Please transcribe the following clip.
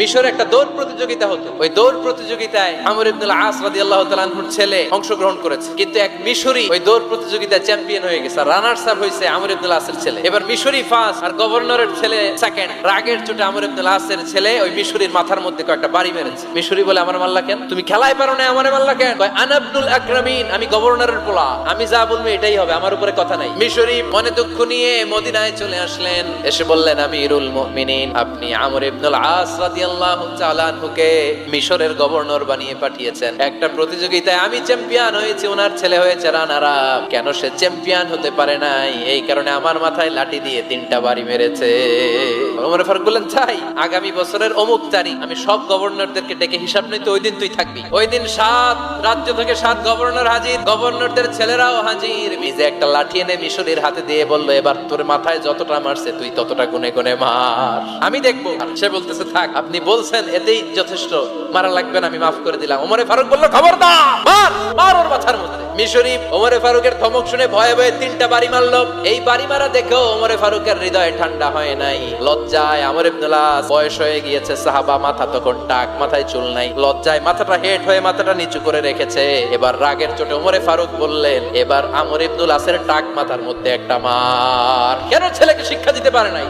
মিশরে একটা দৌড় প্রতিযোগিতা হতো। ওই দৌড় প্রতিযোগিতায় আমর ইবনুল আস রাদিয়াল্লাহু তাআলার ছেলে অংশগ্রহণ করেছে। কিন্তু এক মিশরি ওই দৌড় প্রতিযোগিতায় চ্যাম্পিয়ন হয়ে গেছে। রানার্স আপ হয়েছে আমর ইবনুল আসের ছেলে। এবার মিশরি ফার্স্ট আর গভর্নরের ছেলে সেকেন্ড রাগের চোটে আমর ইবনুল আসের ছেলে ওই মিশরির মাথার মধ্যে কয়েকটা বাড়ি মেরেছে। মিশরি বলে আমার মাল্লা কেন? তুমি খেলায় পারো না আমার মাল্লা কেন? কয়, আনা আব্দুল আকরামিন আমি গভর্নরের পোলা। আমি যা বলব এটাই হবে আমার উপরে কথা নাই। মিশরি মনে দুঃখ নিয়ে মদিনায় চলে আসলেন। এসে বললেন আমি আমিরুল মুমিনিন আপনি আমর ইবনুল আস রাদিয়াল্লাহু তাআলা মিশরের গভর্নর বানিয়ে পাঠিয়েছেন। একটা প্রতিযোগিতায় আমি চ্যাম্পিয়ন হয়েছি ওনার ছেলে হয়েছে রানার কেন সে চ্যাম্পিয়ন হতে পারে নাই? এই কারণে আমার মাথায় লাঠি দিয়ে তিনটা বাড়ি মেরেছে। আগামী বছরের অমুক তারিখ, আমি সব গভর্নরদেরকে ডেকে হিসাব নিতে ওই দিন তুই থাকবি। ওই দিন সাত রাজ্য থেকে সাত গভর্নর হাজির। গভর্নরদের ছেলেরাও হাজির। মিজে একটা লাঠি এনে মিশরের হাতে দিয়ে বলল, এবার তোর মাথায় যতটা মারছে, তুই ততটা গুনে গুনে মার। আমি দেখব। সে বলতেছে, থাক, আপনি বলছেন, এতেই যথেষ্ট, মারা লাগবে না, আমি মাফ করে দিলাম। ওমরে ফারুক বলল খবর দা মার মার ওর মাথার মধ্যে। মিশরি ওমরে ফারুকের ধমক শুনে ভয়ে ভয়ে তিনটা বাড়ি এই বাড়ি মারা ওমরে ফারুকের হৃদয় ঠান্ডা হয় নাই। লজ্জায় ইবনুল্লাহ বয়স হয়ে গিয়েছে, সাহাবা মাথা তখন টাক মাথায় চুল নাই। লজ্জায় মাথাটা হেট হয়ে মাথাটা নিচু করে রেখেছে। এবার রাগের চোটে ওমরে ফারুক বললেন, এবার আমর ইবনুল আসের টাক মাথার মধ্যে একটা মার। কেন ছেলেকে শিক্ষা দিতে পারে নাই?